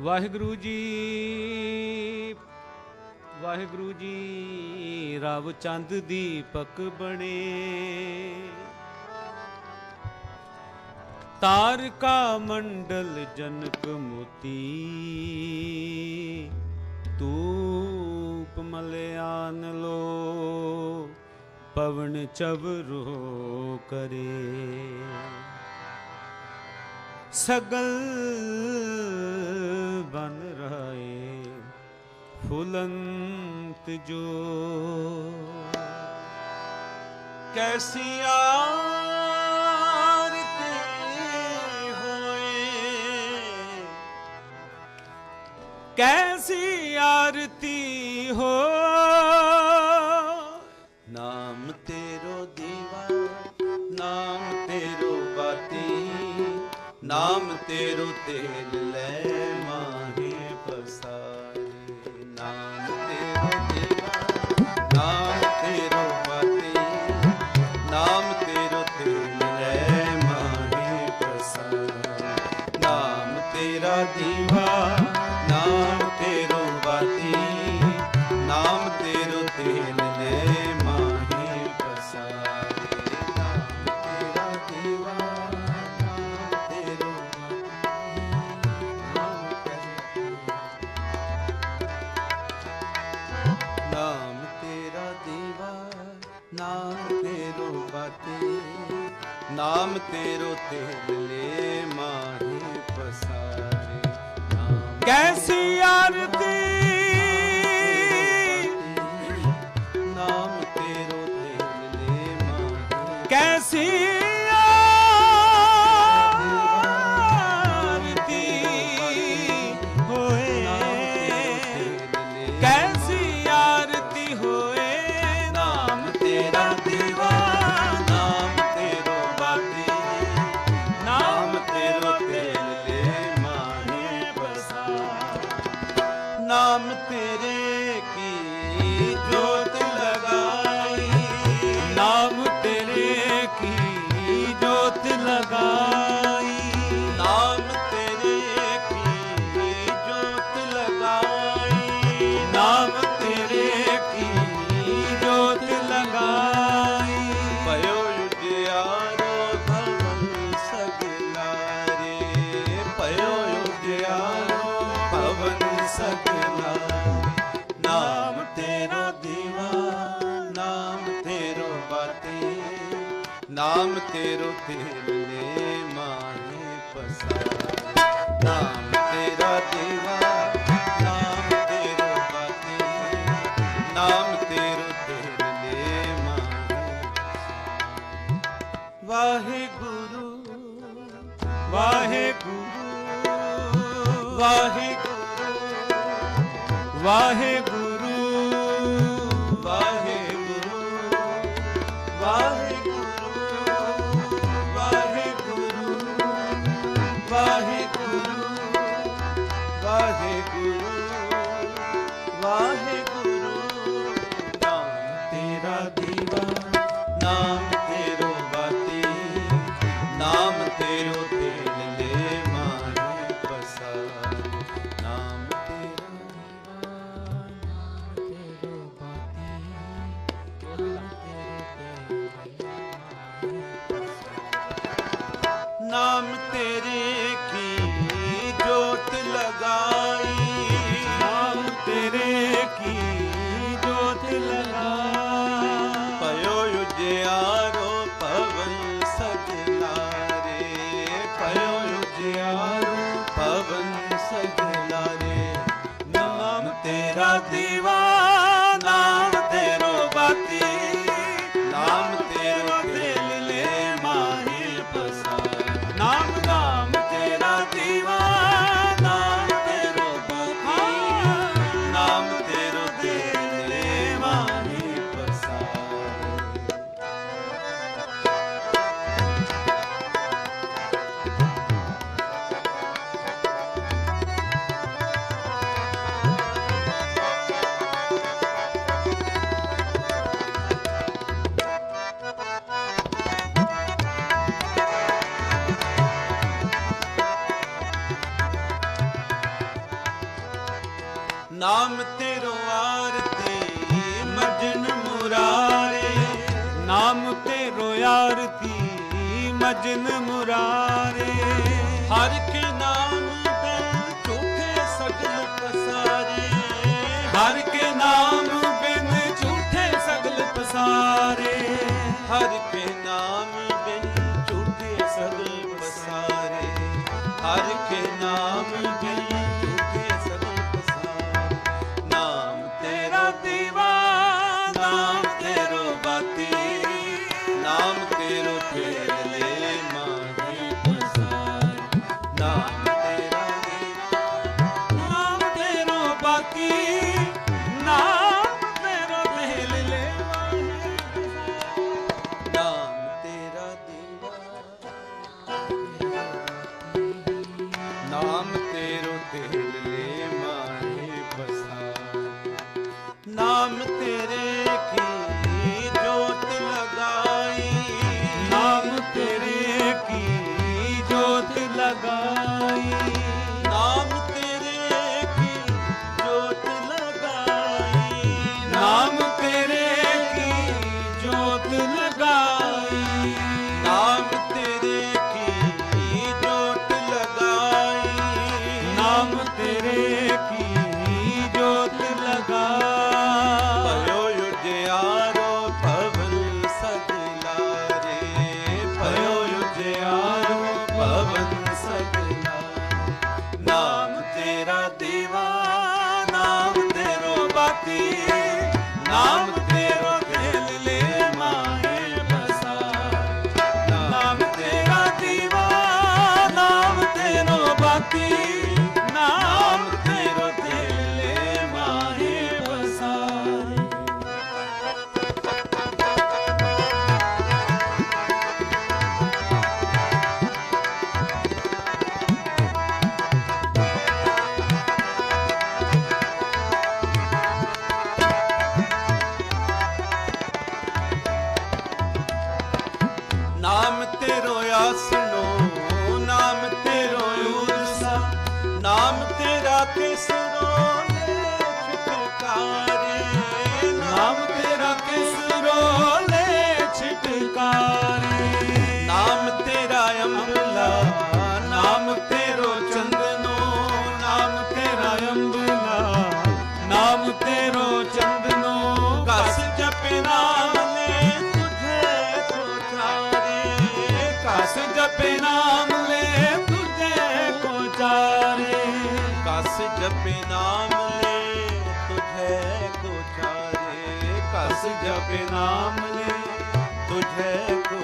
ਵਾਹਿਗੁਰੂ ਜੀ ਵਾਹਿਗੁਰੂ ਜੀ, ਰਵ ਚੰਦ ਦੀਪਕ ਬਣੇ। ਤਾਰਕਾ ਮੰਡਲ ਜਨਕ ਮੋਤੀ ਤੂਪ ਮਲਿਆਨ ਲੋ, ਪਵਨ ਚਵਰੋ ਕਰੇ। ਸਗਲ ਬਨ ਰਾਏ ਫੁਲੰਤ ਜੋ। ਕੈਸੀ ਆਰਤੀ ਹੋਏ। ਕੈਸੀ ਆਰਤੀ ਹੋਏ ਤੇਰੂ ਤੇਲ ਲੈ ਫਤਿਹ ਨਾਮ ਤੇਰੋ ਤੇਲ ਲੈ ਮਾਹੀ ਪਸਾਰੇ। ਨਾਮ ਕੈਸੀ ਆਰਤੀ Nam ਸਕਨਾ ਨਾਮ ਤੇਰਾ ਦੀਵਾ, ਨਾਮ ਤੇਰੋ ਬਾਤੇ। ਨਾਮ ਤੇਰੋ ਤੇਰਾ ਦੀਵਾ, ਨਾਮ ਤੇਰੋ ਬਾਤੇ। ਨਾਮ ਤੇਰੋ ਤੇਰੇ ਵਾਹਿਗੁਰੂ ਵਾਹਿਗੁਰੂ ਵਾਹਿਗੁਰੂ ਵਾਹਿਗੁਰੂ ਨਾਮ ਤੇਰੇ ਨਾਮ ਤੇਰੋ ਆਰਤੀ, ਮਜਨ ਮੁਰਾਰੇ। ਨਾਮ ਤੇਰੋ ਆਰਤੀ, ਮਜਨ ਮੁਰਾਰੇ। ਹਰ ਕੇ ਨਾਮ ਤੇ ਝੂਠੇ ਸਗਲ ਪਸਾਰੇ। ਹਰ ਕੇ ਨਾਮ ਬਿਨ ਝੂਠੇ ਸਗਲ ਪਸਾਰੇ। ਹਰ ਕੇ ਨਾਮ ਬਿਨ ਝੂਠੇ ਸਗਲ ਪਸਾਰੇ। ਹਰ ਕੇ ਨਾਮ ਬਿਨ ਜਪੇ ਨਾਮ ਲੈ ਤੁਝੇ ਕੋ ਚਾਰੇ ਕਸ ਜਪੇ ਨਾਮ ਲੈ ਤੁਝੇ ਕੋ ਚਾਰੇ ਕਸ ਜਪੇ ਨਾਮ ਲੈ ਤੁਝੇ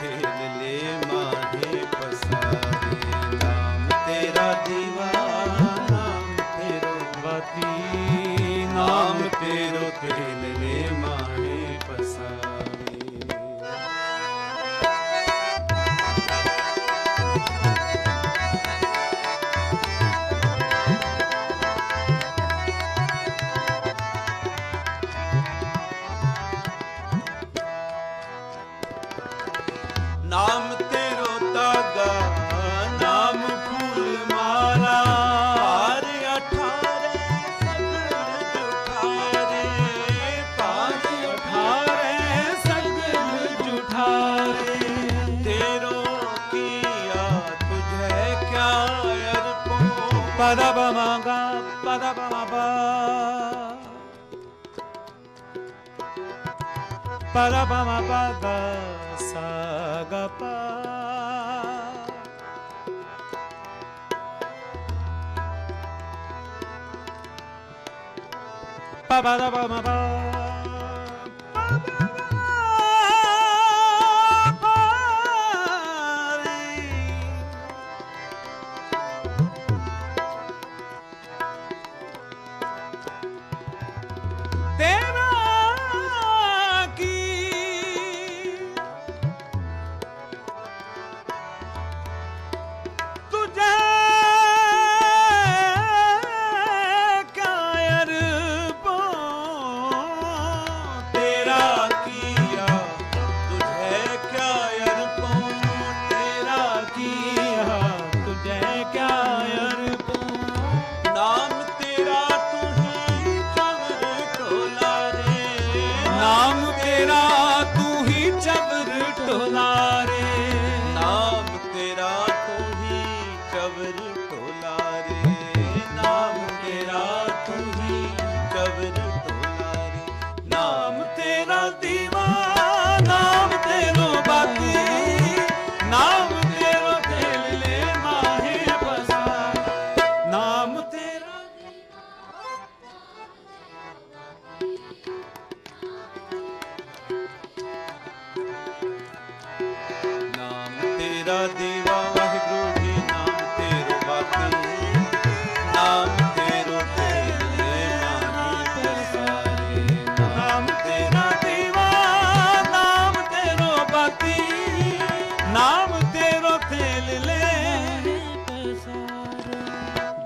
ਫੇਲ ਲੈ ਮਾਹੀ ba da ba ma ga ba ba ba ba ba ba sa ga pa ba ba da ba ma ba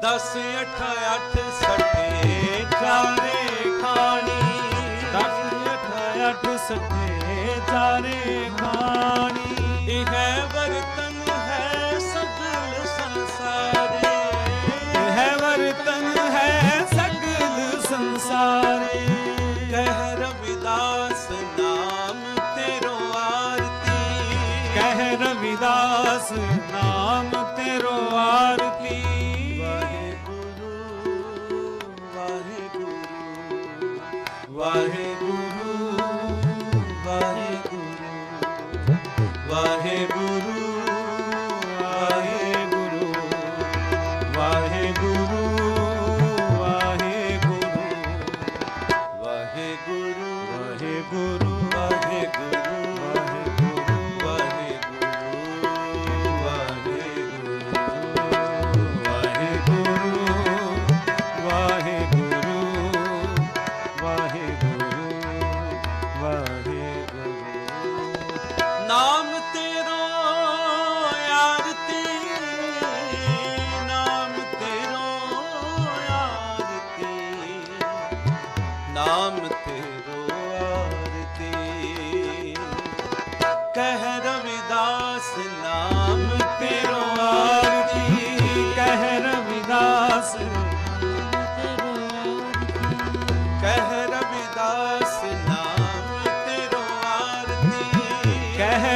ਦਸ ਅੱਠ ਅੱਠ ਸੱਤੇ ਚਾਰੇ ਖਾਣੀ। ਦਸ ਅੱਠ ਅੱਠ ਸੱਤੇ ਚਾਰੇ ਖਾਣੀ। ਵਾਹਿਗੁਰੂ ਵਾਹਿਗੁਰੂ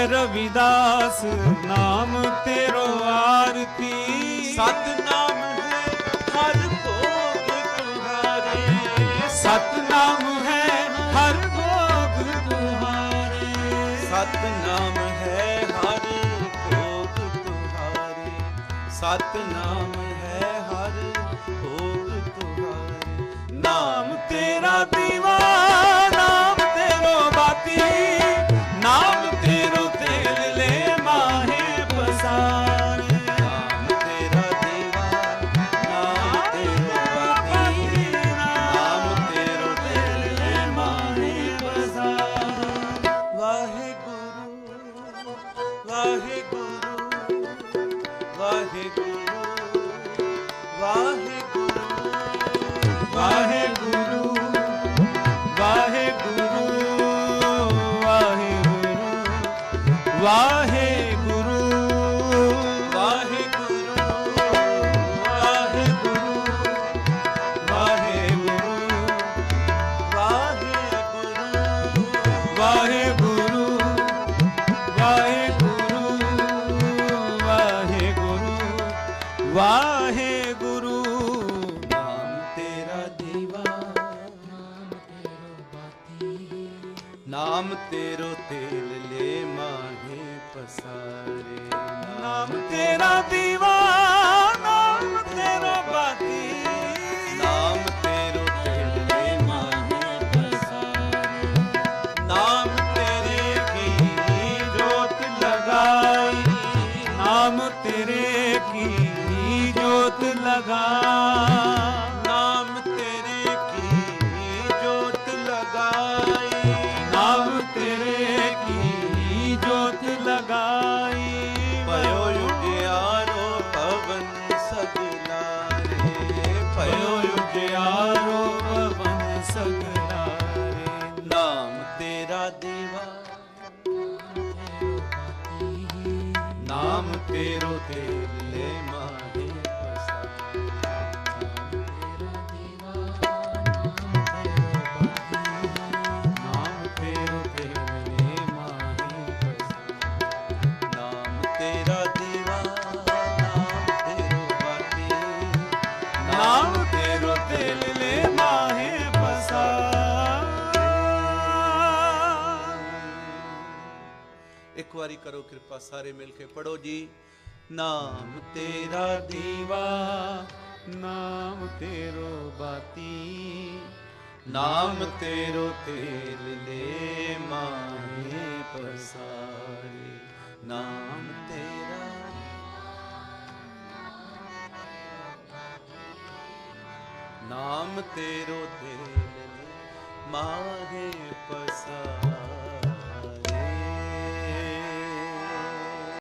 ਹੈ ਰਵਿਦਾਸ ਨਾਮ ਤੇਰੋ ਆਰਤੀ। ਸਤਨਾਮ ਹੈ ਹਰ ਭੋਗ ਤੁਹਾਰੇ। ਸਤਨਾਮ ਹੈ ਹਰ ਭੋਗ ਤੁਹਾਰੇ। ਸਤਨਾਮ ਹੈ ਹਰ ਭੋਗ ਤੁਹਾਰੇ। ਸਤਨਾਮ ਹੈ ਹਰ ਭੋਗ ਤੁਹਾਰੇ। ਨਾਮ ਤੇਰਾ ਇੱਕ ਵਾਰੀ ਕਰੋ ਕਿਰਪਾ, ਸਾਰੇ ਮਿਲ ਕੇ ਪੜੋ ਜੀ। ਨਾਮ ਤੇਰਾ ਦੀਵਾ, ਨਾਮ ਤੇਰੋ ਬਾਤੀ, ਨਾਮ ਤੇਰੋ ਤੇਲ ਲੈ ਮਾਹੇ ਪਸਾਰੇ। ਨਾਮ ਤੇਰਾ ਨਾਮ ਤੇਰੋ ਤੇਲ ਲੈ ਮਾਹੇ ਪਸਾਰੇ।